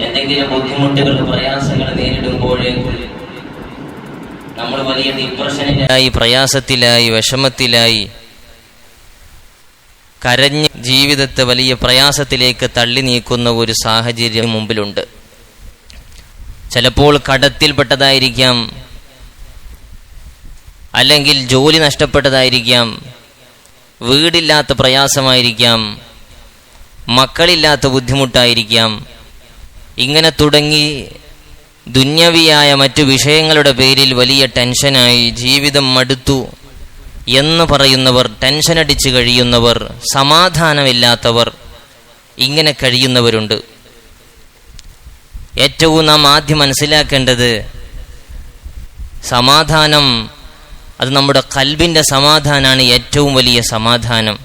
എന്തെങ്കിലും ബുദ്ധിമുട്ടുകൾ പ്രയാസങ്ങൾ നേരിടുമ്പോഴേക്കും നമ്മൾ വലിയ ഡിപ്രഷനിലായി പ്രയാസത്തിലായി വിഷമത്തിലായി കരഞ്ഞ് ജീവിതത്തെ വലിയ പ്രയാസത്തിലേക്ക് തള്ളി നീക്കുന്ന ഒരു സാഹചര്യം മുമ്പിലുണ്ട്. ചിലപ്പോൾ കടത്തിൽപ്പെട്ടതായിരിക്കാം. അല്ലെങ്കിൽ ജോലി നഷ്ടപ്പെട്ടതായിരിക്കാം. വീടില്ലാത്ത പ്രയാസമായിരിക്കാം. മക്കളില്ലാത്ത ബുദ്ധിമുട്ടായിരിക്കാം. ഇങ്ങനെ തുടങ്ങി ദുന്യവിയായ മറ്റു വിഷയങ്ങളുടെ പേരിൽ വലിയ ടെൻഷനായി ജീവിതം മടുത്തു എന്ന് പറയുന്നവർ ടെൻഷനടിച്ച് കഴിയുന്നവർ സമാധാനമില്ലാത്തവർ ഇങ്ങനെ കഴിയുന്നവരുണ്ട്. ഏറ്റവും നാം ആദ്യം മനസ്സിലാക്കേണ്ടത് സമാധാനം അത് നമ്മുടെ കൽബിന്റെ സമാധാനമാണ് ഏറ്റവും വലിയ സമാധാനം.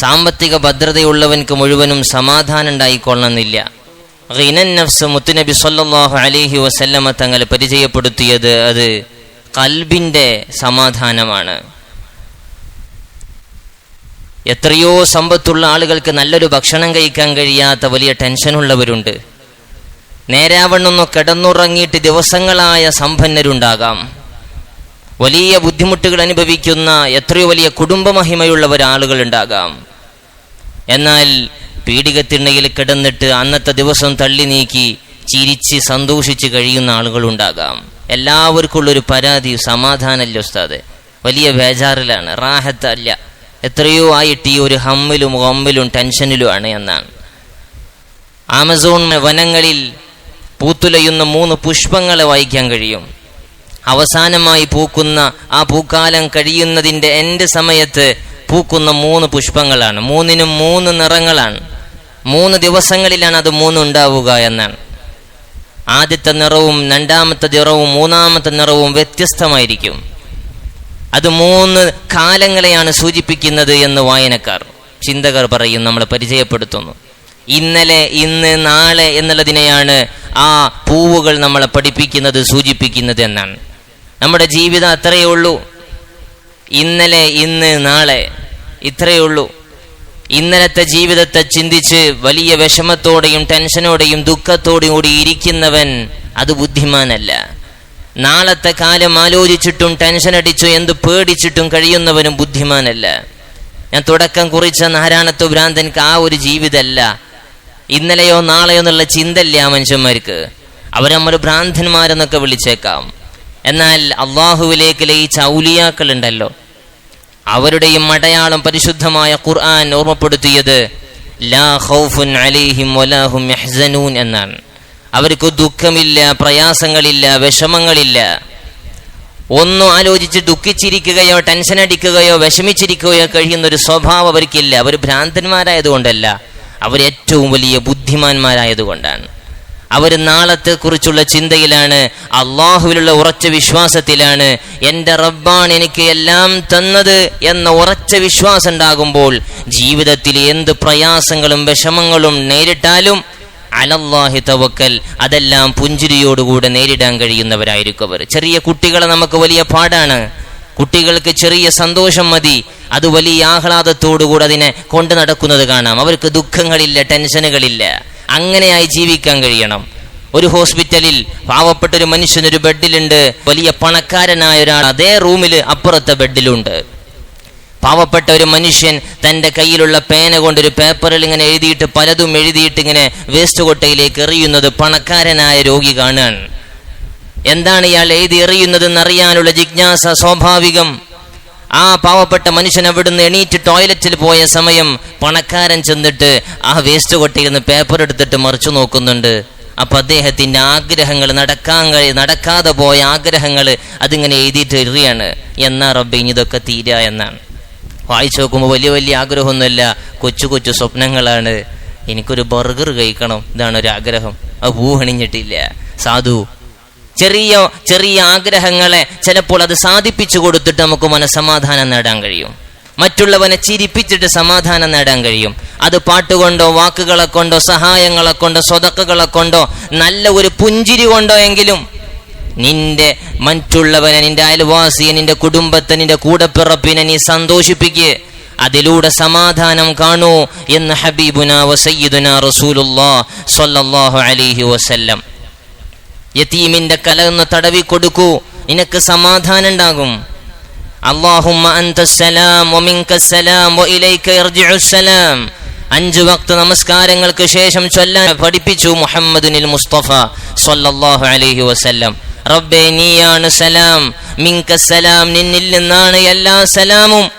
സാമ്പത്തിക ഭദ്രതയുള്ളവൻക്ക് മുഴുവനും സമാധാനം ഉണ്ടായിക്കൊള്ളണമെന്നില്ല. നഫ്സ് മുത്തുനബി സല്ലല്ലാഹു അലഹി വസല്ലമ തങ്ങൾ പരിചയപ്പെടുത്തിയത് അത് കൽബിന്റെ സമാധാനമാണ്. എത്രയോ സമ്പത്തുള്ള ആളുകൾക്ക് നല്ലൊരു ഭക്ഷണം കഴിക്കാൻ കഴിയാത്ത വലിയ ടെൻഷനുള്ളവരുണ്ട്. നേരാവണ്ണൊന്ന് കിടന്നുറങ്ങിയിട്ട് ദിവസങ്ങളായ സമ്പന്നരുണ്ടാകാം. വലിയ ബുദ്ധിമുട്ടുകൾ അനുഭവിക്കുന്ന എത്രയോ വലിയ കുടുംബമഹിമയുള്ളവർ ആളുകൾ ഉണ്ടാകാം എന്നാൽ പീഡികത്തിണ്ണയിൽ കിടന്നിട്ട് അന്നത്തെ ദിവസം തള്ളി നീക്കി ചിരിച്ച് സന്തോഷിച്ച് കഴിയുന്ന ആളുകളുണ്ടാകാം. എല്ലാവർക്കുള്ളൊരു പരാതി സമാധാനമല്ല ഉസ്താദ്? വലിയ ബേജാറിലാണ് റാഹത്തല്ല. എത്രയോ ആയിട്ട് ഈ ഒരു ഹമ്മിലും ഹമ്മിലും ടെൻഷനിലുമാണ് എന്നാണ്. ആമസോൺ വനങ്ങളിൽ പൂത്തുലയുന്ന മൂന്ന് പുഷ്പങ്ങളെ വായിക്കാൻ കഴിയും. അവസാനമായി പൂക്കുന്ന ആ പൂക്കാലം കഴിയുന്നതിന്റെ എന്റെ സമയത്ത് പൂക്കുന്ന മൂന്ന് പുഷ്പങ്ങളാണ്. മൂന്നിനും മൂന്ന് നിറങ്ങളാണ്. മൂന്ന് ദിവസങ്ങളിലാണ് അത് മൂന്നുണ്ടാവുക എന്നാണ്. ആദ്യത്തെ നിറവും രണ്ടാമത്തെ നിറവും മൂന്നാമത്തെ നിറവും വ്യത്യസ്തമായിരിക്കും. അത് മൂന്ന് കാലങ്ങളെയാണ് സൂചിപ്പിക്കുന്നത് എന്ന് വായനക്കാർ ചിന്തകർ പറയും നമ്മൾ പരിചയപ്പെടുത്തുന്നു. ഇന്നലെ ഇന്ന് നാളെ എന്നുള്ളതിനെയാണ് ആ പൂവുകൾ നമ്മളെ പഠിപ്പിക്കുന്നത് സൂചിപ്പിക്കുന്നത് എന്നാണ്. നമ്മുടെ ജീവിതം അത്രയേ ഉള്ളൂ. ഇന്നലെ ഇന്ന് നാളെ ഇത്രയേ ഉള്ളൂ. ഇന്നലത്തെ ജീവിതത്തെ ചിന്തിച്ച് വലിയ വിഷമത്തോടെയും ടെൻഷനോടെയും ദുഃഖത്തോടെയും കൂടി ഇരിക്കുന്നവൻ അത് ബുദ്ധിമാനല്ല. നാളത്തെ കാലം ആലോചിച്ചിട്ടും ടെൻഷൻ അടിച്ചു എന്ത് പേടിച്ചിട്ടും കഴിയുന്നവനും ബുദ്ധിമാനല്ല. ഞാൻ തുടക്കം കുറിച്ച നാരായണത്വ ഭ്രാന്തൻക്ക് ആ ഒരു ജീവിതമല്ല ഇന്നലെയോ നാളെയോ എന്നുള്ള ചിന്തല്ല ആ മനുഷ്യന്മാർക്ക്. അവരമ്മ ഭ്രാന്തന്മാരെന്നൊക്കെ വിളിച്ചേക്കാം. എന്നാൽ അള്ളാഹുവിലേക്ക് ലയിച്ച ഔലിയാക്കൾ ഉണ്ടല്ലോ അവരുടെയും അടയാളം പരിശുദ്ധമായ ഖുർആൻ ഓർമ്മപ്പെടുത്തിയത് ലാ ഖൗഫുൻ അലൈഹിം വലാഹും എന്നാണ്. അവർക്ക് ദുഃഖമില്ല പ്രയാസങ്ങളില്ല വിഷമങ്ങളില്ല. ഒന്നും ആലോചിച്ച് ദുഃഖിച്ചിരിക്കുകയോ ടെൻഷൻ അടിക്കുകയോ വിഷമിച്ചിരിക്കുകയോ കഴിയുന്ന ഒരു സ്വഭാവം അവർക്കില്ല. അവർ ഭ്രാന്തന്മാരായതുകൊണ്ടല്ല അവർ ഏറ്റവും വലിയ ബുദ്ധിമാന്മാരായതുകൊണ്ടാണ്. അവർ നാളത്തെക്കുറിച്ചുള്ള ചിന്തയിലാണ് അള്ളാഹുവിലുള്ള ഉറച്ച വിശ്വാസത്തിലാണ് എന്റെ റബ്ബാണ് എനിക്ക് എല്ലാം തന്നത് എന്ന ഉറച്ച വിശ്വാസം ഉണ്ടാകുമ്പോൾ ജീവിതത്തിൽ എന്ത് പ്രയാസങ്ങളും വിഷമങ്ങളും നേരിട്ടാലും അലല്ലാഹി തവക്കൽ അതെല്ലാം പുഞ്ചിരിയോടുകൂടെ നേരിടാൻ കഴിയുന്നവരായിരിക്കും അവർ. ചെറിയ കുട്ടികളെ നമുക്ക് വലിയ പാടാണ്. കുട്ടികൾക്ക് ചെറിയ സന്തോഷം മതി. അത് വലിയ ആഹ്ലാദത്തോടുകൂടെ അതിനെ കൊണ്ടു നടക്കുന്നത് കാണാം. അവർക്ക് ദുഃഖങ്ങളില്ല ടെൻഷനുകളില്ല. അങ്ങനെയായി ജീവിക്കാൻ കഴിയണം. ഒരു ഹോസ്പിറ്റലിൽ പാവപ്പെട്ട ഒരു മനുഷ്യനൊരു ബെഡിലുണ്ട്. വലിയ പണക്കാരനായ ഒരാൾ അതേ റൂമിൽ അപ്പുറത്തെ ബെഡിലുണ്ട്. പാവപ്പെട്ട ഒരു മനുഷ്യൻ തന്റെ കയ്യിലുള്ള പേന കൊണ്ടൊരു പേപ്പറിൽ ഇങ്ങനെ എഴുതിയിട്ട് പലതും എഴുതിയിട്ട് ഇങ്ങനെ വേസ്റ്റ് കൊട്ടയിലേക്ക് എറിയുന്നത് പണക്കാരനായ രോഗി കാണാൻ. എന്താണ് ഇയാൾ എഴുതി എറിയുന്നതെന്ന് അറിയാനുള്ള ജിജ്ഞാസ സ്വാഭാവികം. ആ പാവപ്പെട്ട മനുഷ്യൻ അവിടുന്ന് എണീറ്റ് ടോയ്ലറ്റിൽ പോയ സമയം പണക്കാരൻ ചെന്നിട്ട് ആ വേസ്റ്റ് കൊട്ടിയിൽ നിന്ന് പേപ്പർ എടുത്തിട്ട് മറിച്ചു നോക്കുന്നുണ്ട്. അപ്പൊ അദ്ദേഹത്തിന്റെ ആഗ്രഹങ്ങൾ നടക്കാൻ കഴി നടക്കാതെ പോയ ആഗ്രഹങ്ങൾ അതിങ്ങനെ എഴുതിയിട്ട് എറിയാണ് എന്നാ റബ്ബി ഇതൊക്കെ തീര എന്നാണ്. വായിച്ചു നോക്കുമ്പോൾ വലിയ വലിയ ആഗ്രഹമൊന്നുമല്ല. കൊച്ചു കൊച്ചു സ്വപ്നങ്ങളാണ്. എനിക്കൊരു ബർഗർ കഴിക്കണം. ഇതാണ് ഒരു ആഗ്രഹം അത് പൂഹണിഞ്ഞിട്ടില്ല സാധു ചെറിയ ചെറിയ ആഗ്രഹങ്ങളെ ചിലപ്പോൾ അത് സാധിപ്പിച്ചു കൊടുത്തിട്ട് നമുക്ക് മനസമാധാനം നേടാൻ കഴിയും. മറ്റുള്ളവനെ ചിരിപ്പിച്ചിട്ട് സമാധാനം നേടാൻ കഴിയും. അത് പാട്ടുകൊണ്ടോ വാക്കുകളെ കൊണ്ടോ സഹായങ്ങളെ കൊണ്ടോ സ്വതക്കുകളെ കൊണ്ടോ നല്ല ഒരു പുഞ്ചിരി കൊണ്ടോ എങ്കിലും നിന്റെ മറ്റുള്ളവനെ നിന്റെ അയൽവാസിയെ നിന്റെ കുടുംബത്തെ നിന്റെ കൂടപ്പിറപ്പിനെ നീ സന്തോഷിപ്പിക്കുക അതിലൂടെ സമാധാനം കാണൂ എന്ന് ഹബീബുന വസയ്യിദുന റസൂലുല്ലാ സ്വല്ലല്ലാഹു അലൈഹി വസല്ലം. യതീമിന്റെ കല ഒന്ന് തടവി കൊടുക്കൂ. നിനക്ക് സമാധാനം ഉണ്ടാകും അള്ളാഹുമ്മ അഞ്ചു വക്ത നമസ്കാരങ്ങൾക്ക് ശേഷം ചൊല്ലാൻ പഠിപ്പിച്ചു മുഹമ്മദുനിൽ മുസ്തഫ സ്വല്ലല്ലാഹു അലൈഹി വസല്ലം. റബ്ബേ നീയാണ് സലാം. മിൻകസ്സലാം നിന്നിൽ നിന്നാണ് എല്ലാ സലാമും.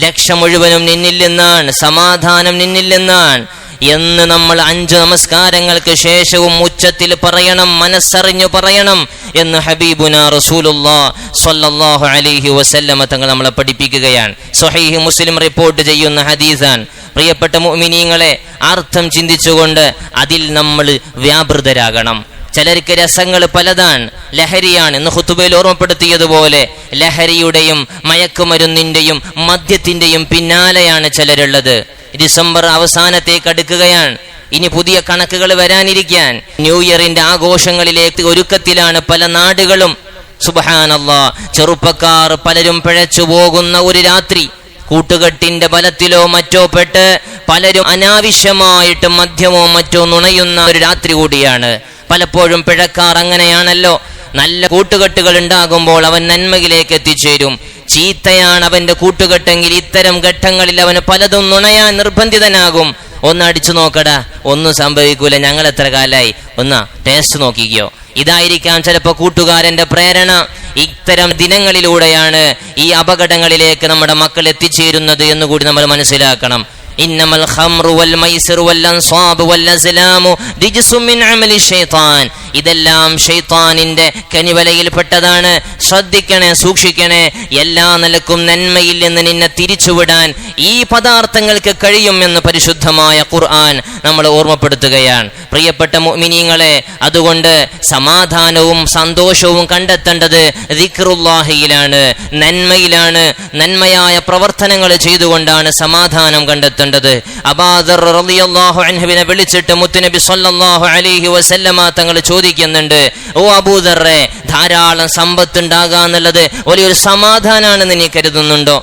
ലക്ഷം മുഴുവനും നിന്നിൽ നിന്നാണ്. സമാധാനം നിന്നിൽ നിന്നാണ്. എന്ന് നമ്മൾ അഞ്ച് നമസ്കാരങ്ങൾക്ക് ശേഷവും ഉച്ചത്തിൽ പറയണം മനസ്സറിഞ്ഞു പറയണം എന്ന് ഹബീബുന റസൂലുല്ലാ സ്വല്ലല്ലാഹു അലൈഹി വസല്ലമ തങ്ങൾ നമ്മളെ പഠിപ്പിക്കുകയാണ്. സൊഹൈഹി മുസ്ലിം റിപ്പോർട്ട് ചെയ്യുന്ന ഹദീസാൻ പ്രിയപ്പെട്ട മുഅ്മിനീങ്ങളെ അർത്ഥം ചിന്തിച്ചുകൊണ്ട് അതിൽ നമ്മൾ വ്യാപൃതരാകണം. ചിലർക്ക് രസങ്ങൾ പലതാണ് ലഹരിയാണ് ഇന്ന് ഹുത്തുബയിൽ ഓർമ്മപ്പെടുത്തിയതുപോലെ ലഹരിയുടെയും മയക്കുമരുന്നിന്റെയും മദ്യത്തിന്റെയും പിന്നാലെയാണ് ചിലരുള്ളത്. ഡിസംബർ അവസാനത്തേക്ക് അടുക്കുകയാണ്. ഇനി പുതിയ കണക്കുകൾ വരാനിരിക്കാൻ ന്യൂ ഇയറിന്റെ ആഘോഷങ്ങളിലേക്ക് ഒരുക്കത്തിലാണ് പല നാടുകളും. സുബഹാനല്ലാ ചെറുപ്പക്കാർ പലരും പിഴച്ചു പോകുന്ന ഒരു രാത്രി. കൂട്ടുകെട്ടിന്റെ ബലത്തിലോ മറ്റോ പെട്ട് പലരും അനാവശ്യമായിട്ട് മദ്യമോ മറ്റോ നുണയുന്ന ഒരു രാത്രി കൂടിയാണ്. പലപ്പോഴും പിഴക്കാർ അങ്ങനെയാണല്ലോ. നല്ല കൂട്ടുകെട്ടുകൾ ഉണ്ടാകുമ്പോൾ അവൻ നന്മയിലേക്ക് എത്തിച്ചേരും. ചീത്തയാണ് അവന്റെ കൂട്ടുകെട്ടെങ്കിൽ ഇത്തരം ഘട്ടങ്ങളിൽ അവന് പലതും നുണയാൻ നിർബന്ധിതനാകും. ഒന്ന് അടിച്ചു നോക്കടാ ഒന്നും സംഭവിക്കൂല ഞങ്ങൾ എത്ര കാലായി? ഒന്ന് ടേസ്റ്റ് നോക്കിക്കോ. ഇതായിരിക്കാം ചിലപ്പോൾ കൂട്ടുകാരന്റെ പ്രേരണ. ഇത്തരം ദിനങ്ങളിലൂടെയാണ് ഈ അപകടങ്ങളിലേക്ക് നമ്മുടെ മക്കൾ എത്തിച്ചേരുന്നത് എന്ന് കൂടി നമ്മൾ മനസ്സിലാക്കണം. ഇന്നമൽ ഖംറു വൽ മൈസിറു വൽ അൻസാബ് വൽ അസ്ലാമു റിജ്സും മിൻ അമലി ശൈത്താൻ ഇതെല്ലാം ഷെയ്ത്താനിന്റെ കനിവലയിൽപ്പെട്ടതാണ്. ശ്രദ്ധിക്കണേ സൂക്ഷിക്കണേ. എല്ലാ നിലക്കും നന്മയിൽ നിന്ന് നിന്നെ തിരിച്ചുവിടാൻ ഈ പദാർത്ഥങ്ങൾക്ക് കഴിയുമെന്ന് പരിശുദ്ധമായ ഖുർആൻ നമ്മൾ ഓർമ്മപ്പെടുത്തുകയാണ്. പ്രിയപ്പെട്ട മുഅ്മിനീങ്ങളെ അതുകൊണ്ട് സമാധാനവും സന്തോഷവും കണ്ടെത്തേണ്ടത് ദിക്റുല്ലാഹിയിലാണ് നന്മയിലാണ് നന്മയായ പ്രവർത്തനങ്ങൾ ചെയ്തുകൊണ്ടാണ് സമാധാനം കണ്ടെത്തേണ്ടത്. അബാദർ റളിയല്ലാഹു അൻഹുവിനെ വിളിച്ചിട്ട് മുത്തുനബി സല്ലല്ലാഹു അലൈഹി വസല്ലമ തങ്ങൾ ചോദിക്കുന്നുണ്ട് ഓ അബൂദറെ ധാരാളം സമ്പത്ത് ഉണ്ടാകാന്നുള്ളത് വലിയൊരു സമാധാനാണെന്ന് നീ കരുതുന്നുണ്ടോ?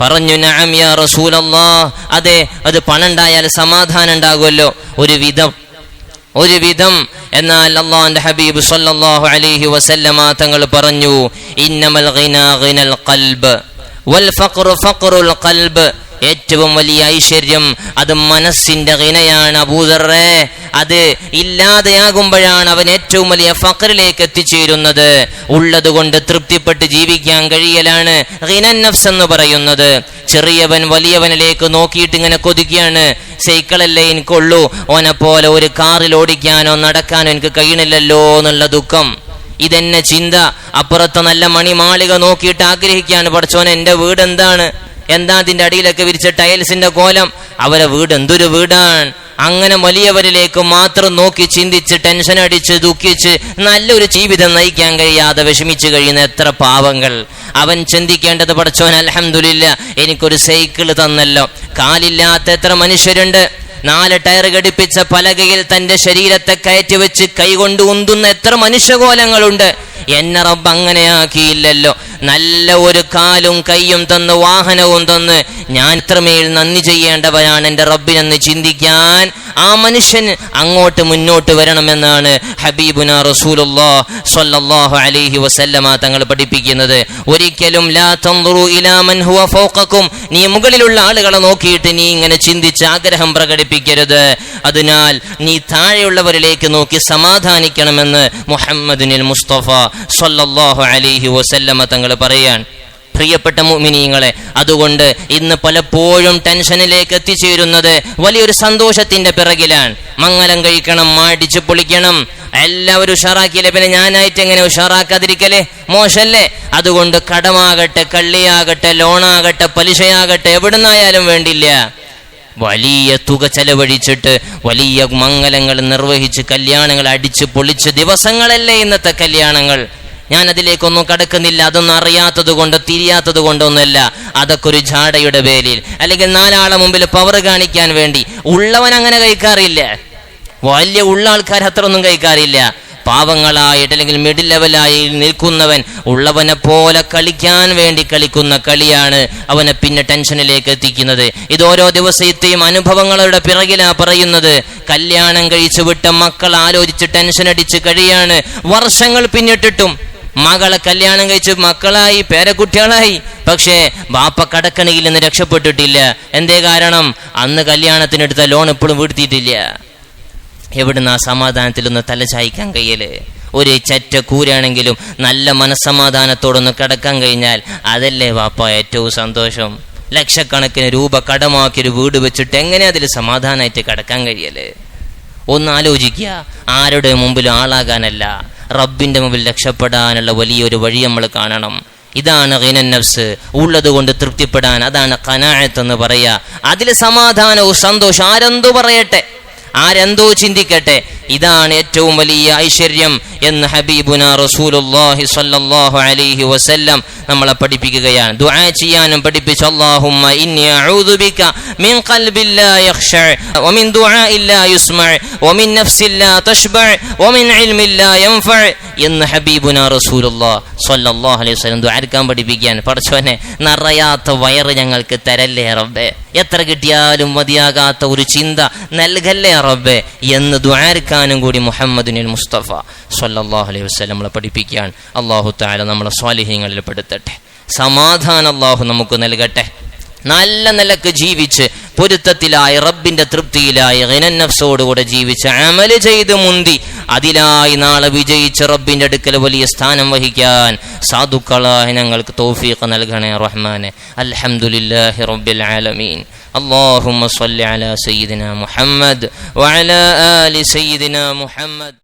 പറഞ്ഞു നഅം യാ റസൂലല്ലാ അതെ അത് പണം ഉണ്ടായാൽ സമാധാനം ഉണ്ടാകുമല്ലോ. ഒരു വിധം ഒരു വിധം എന്നാൽ അള്ളാഹുന്റെ ഹബീബ് സല്ലല്ലാഹു അലൈഹി വസല്ലമ തങ്ങൾ പറഞ്ഞു ഇന്നമൽ ഗിനാ ഖൽബ് വൽ ഫഖ്റു ഫഖ്റുൽ ഖൽബ്. ഏറ്റവും വലിയ ഐശ്വര്യം അത് മനസ്സിന്റെ ഗിനയാണ് അബൂദറേ. അത് ഇല്ലാതെയാകുമ്പോഴാണ് അവൻ ഏറ്റവും വലിയ ഫക്കറിലേക്ക് എത്തിച്ചേരുന്നത്. ഉള്ളത് കൊണ്ട് തൃപ്തിപ്പെട്ട് ജീവിക്കാൻ കഴിയലാണ് ഗിനൻ നഫ്സ് എന്ന് പറയുന്നത്. ചെറിയവൻ വലിയവനിലേക്ക് നോക്കിയിട്ട് ഇങ്ങനെ കൊതിക്കുകയാണ്. സൈക്കിളല്ലേ എനിക്കുള്ളൂ. ഓനെ പോലെ ഒരു കാറിൽ ഓടിക്കാനോ നടക്കാനോ എനിക്ക് കഴിയണില്ലല്ലോ എന്നുള്ള ദുഃഖം. ഇതെന്നെ ചിന്ത. അപ്പുറത്തെ നല്ല മണിമാളിക നോക്കിയിട്ട് ആഗ്രഹിക്കാണ് പഠിച്ചോൻ എന്റെ വീട് എന്താണ് എന്താ അതിന്റെ അടിയിലൊക്കെ വിരിച്ച ടൈൽസിന്റെ കോലം? അവരെ വീട് എന്തൊരു വീടാണ്? അങ്ങനെ വലിയവരിലേക്ക് മാത്രം നോക്കി ചിന്തിച്ച് ടെൻഷൻ അടിച്ച് ദുഃഖിച്ച് നല്ലൊരു ജീവിതം നയിക്കാൻ കഴിയാതെ വിഷമിച്ചു കഴിയുന്ന എത്ര പാവങ്ങൾ. അവൻ ചിന്തിക്കേണ്ടത് പഠിച്ചോൻ അലഹമില്ല എനിക്കൊരു സൈക്കിൾ തന്നല്ലോ. കാലില്ലാത്ത എത്ര മനുഷ്യരുണ്ട്. നാല് ടയർ ഘടിപ്പിച്ച പലകയിൽ തന്റെ ശരീരത്തെ കയറ്റി വെച്ച് കൈകൊണ്ട് ഉന്തുന്ന എത്ര മനുഷ്യകോലങ്ങളുണ്ട്. എന്നെ റബ്ബ് അങ്ങനെയാക്കിയില്ലല്ലോ. നല്ല ഒരു കാലും കൈയും തന്ന് വാഹനവും തന്ന് ഞാൻ ഇത്രമേൽ നന്ദി ചെയ്യേണ്ടവനാണ് എന്റെ റബ്ബിനെന്ന് ചിന്തിക്കാൻ ആ മനുഷ്യൻ അങ്ങോട്ട് മുന്നോട്ട് വരണമെന്നാണ് ഹബീബുന റസൂലുല്ലാ സ്വല്ലല്ലാഹു അലൈഹി വസല്ലമ തങ്ങൾ പഠിപ്പിക്കുന്നത്. ഒരിക്കലും ലാ തൻദുറു ഇലാ മൻ ഹുവ ഫൗഖക്കും നീ മുകളിലുള്ള ആളുകളെ നോക്കിയിട്ട് നീ ഇങ്ങനെ ചിന്തിച്ച് ആഗ്രഹം പ്രകടിപ്പിക്കരുത്. അതിനാൽ നീ താഴെയുള്ളവരിലേക്ക് നോക്കി സമാധാനിക്കണമെന്ന് മുഹമ്മദിനിൽ മുസ്തഫ സ്വല്ലല്ലാഹു അലൈഹി വസല്ലമ തങ്ങൾ പറയാൻ പ്രിയപ്പെട്ട മുഅ്മിനീങ്ങളെ അതുകൊണ്ട് ഇന്ന് പലപ്പോഴും ടെൻഷനിലേക്ക് എത്തിച്ചേരുന്നത് വലിയൊരു സന്തോഷത്തിന്റെ പിറകിലാണ്. മംഗലം കഴിക്കണം മാടിച്ചു പൊളിക്കണം. എല്ലാവരും ഉഷാറാക്കിയില്ലേ? പിന്നെ ഞാനായിട്ട് എങ്ങനെ ഉഷാറാക്കാതിരിക്കലേ? മോശല്ലേ? അതുകൊണ്ട് കടമാകട്ടെ കള്ളിയാകട്ടെ ലോണാകട്ടെ പലിശയാകട്ടെ എവിടുന്നായാലും വേണ്ടില്ല. വലിയ തുക ചെലവഴിച്ചിട്ട് വലിയ മംഗലങ്ങൾ നിർവഹിച്ച് കല്യാണങ്ങൾ അടിച്ച് പൊളിച്ച് ദിവസങ്ങളല്ലേ ഇന്നത്തെ കല്യാണങ്ങൾ? ഞാൻ അതിലേക്കൊന്നും കടക്കുന്നില്ല അതൊന്നും അറിയാത്തത് കൊണ്ട് തിരിയാത്തത് കൊണ്ടൊന്നുമല്ല. അതൊക്കെ ഒരു ജാടയുടെ പേരിൽ അല്ലെങ്കിൽ നാലാളെ മുമ്പിൽ പവർ കാണിക്കാൻ വേണ്ടി. ഉള്ളവൻ അങ്ങനെ കഴിക്കാറില്ല. വലിയ ഉള്ള ആൾക്കാർ അത്ര ഒന്നും കഴിക്കാറില്ല. പാവങ്ങളായിട്ട് അല്ലെങ്കിൽ മിഡിൽ ലെവലായി നിൽക്കുന്നവൻ ഉള്ളവനെ പോലെ കളിക്കാൻ വേണ്ടി കളിക്കുന്ന കളിയാണ് അവനെ പിന്നെ ടെൻഷനിലേക്ക് എത്തിക്കുന്നത്. ഇത് ഓരോ ദിവസത്തെയും അനുഭവങ്ങളുടെ പിറകിലാ പറയുന്നത്. കല്യാണം കഴിച്ചു വിട്ട മക്കൾ ആലോചിച്ച് ടെൻഷൻ അടിച്ച് കഴിയാണ്. വർഷങ്ങൾ പിന്നിട്ടിട്ടും മകളെ കല്യാണം കഴിച്ച് മക്കളായി പേരക്കുട്ടികളായി. പക്ഷേ ബാപ്പ കടക്കണിയിൽ നിന്ന് രക്ഷപ്പെട്ടിട്ടില്ല. എന്തേ കാരണം? അന്ന് കല്യാണത്തിനെടുത്ത ലോൺ ഇപ്പോഴും വീഴ്ത്തിയിട്ടില്ല എവിടുന്ന് ആ സമാധാനത്തിലൊന്ന് തലചായ്ക്കാൻ കഴിയൽ? ഒരു ചറ്റ കൂരാണെങ്കിലും നല്ല മനസ്സമാധാനത്തോടൊന്ന് കിടക്കാൻ കഴിഞ്ഞാൽ അതല്ലേ വാപ്പ ഏറ്റവും സന്തോഷം? ലക്ഷക്കണക്കിന് രൂപ കടമാക്കിയൊരു വീട് വെച്ചിട്ട് എങ്ങനെ അതിൽ സമാധാനമായിട്ട് കിടക്കാൻ കഴിയൽ? ഒന്ന് ആലോചിക്കുക. ആരുടെ മുമ്പിൽ ആളാകാനല്ല. റബ്ബിന്റെ മുമ്പിൽ രക്ഷപ്പെടാനുള്ള വലിയൊരു വഴി നമ്മൾ കാണണം. ഇതാണ് ഹിനൻ നഫ്സ്. ഉള്ളത് കൊണ്ട് തൃപ്തിപ്പെടാൻ അതാണ് കനാഴത്ത് എന്ന് പറയുക അതിൽ സമാധാനവും സന്തോഷം ആരെന്തു പറയട്ടെ. ആരെന്തോ ചിന്തിക്കട്ടെ. ഇതാണ് ഏറ്റവും വലിയ ഐശ്വര്യം എന്ന് ഹബീബുന റസൂലുള്ളാഹി സ്വല്ലല്ലാഹു അലൈഹി വസല്ലം നമ്മളെ പഠിപ്പിക്കുകയാണ്. ദുആ ചെയ്യാനും പഠിപ്പിച്ചു. അല്ലാഹുമ്മ ഇന്നി അഊദു ബിക മിൻ ഖൽബിൻ ലാ യഖ്ശഅ വമിൻ ദുആഇൻ ലാ യുസ്മഅ വമിൻ നഫ്സിൻ ലാ തശ്ബഅ വമിൻ ഇൽമിൻ ലാ യൻഫഅ എന്ന് ഹബീബുന റസൂലുള്ളാഹി സ്വല്ലല്ലാഹു അലൈഹി വസല്ലം ദുആർക്കാൻ പഠിപ്പിക്കാൻ പഠിച്ചവനെ നിറയാത്ത വയറ് ഞങ്ങൾക്ക് തരല്ലേ റബ്ബേ. എത്ര കിട്ടിയാലും മതിയാകാത്ത ഒരു ചിന്ത നൽകല്ലേ റബ്ബെ എന്ന് ദ്വാരക്കാനും കൂടി മുഹമ്മദ് മുസ്തഫ സല്ലല്ലാഹു അലൈഹി വസല്ലം നമ്മളെ പഠിപ്പിക്കാൻ അള്ളാഹു താല നമ്മളെ സ്വാലിഹ്യങ്ങളിൽ പെടുത്തട്ടെ. സമാധാനം അള്ളാഹു നമുക്ക് നൽകട്ടെ. നല്ല നിലയ്ക്ക് ജീവിച്ച് പൊരുത്തത്തിലായി റബ്ബിന്റെ തൃപ്തിയിലായി ഹിനന്നഫ്സോടുകൂടെ ജീവിച്ച് അമൽ ചെയ്ത് മുന്തി അതിലായി നാളെ വിജയിച്ച് റബ്ബിന്റെ അടുക്കൽ വലിയ സ്ഥാനം വഹിക്കാൻ സാധുക്കളായ ഞങ്ങൾക്ക് തൗഫീഖ് നൽകണേ റഹ്മാനെ അൽഹംദുലില്ലാഹി റബ്ബിൽ ആലമീൻ اللهم صل على سيدنا محمد وعلى آل سيدنا محمد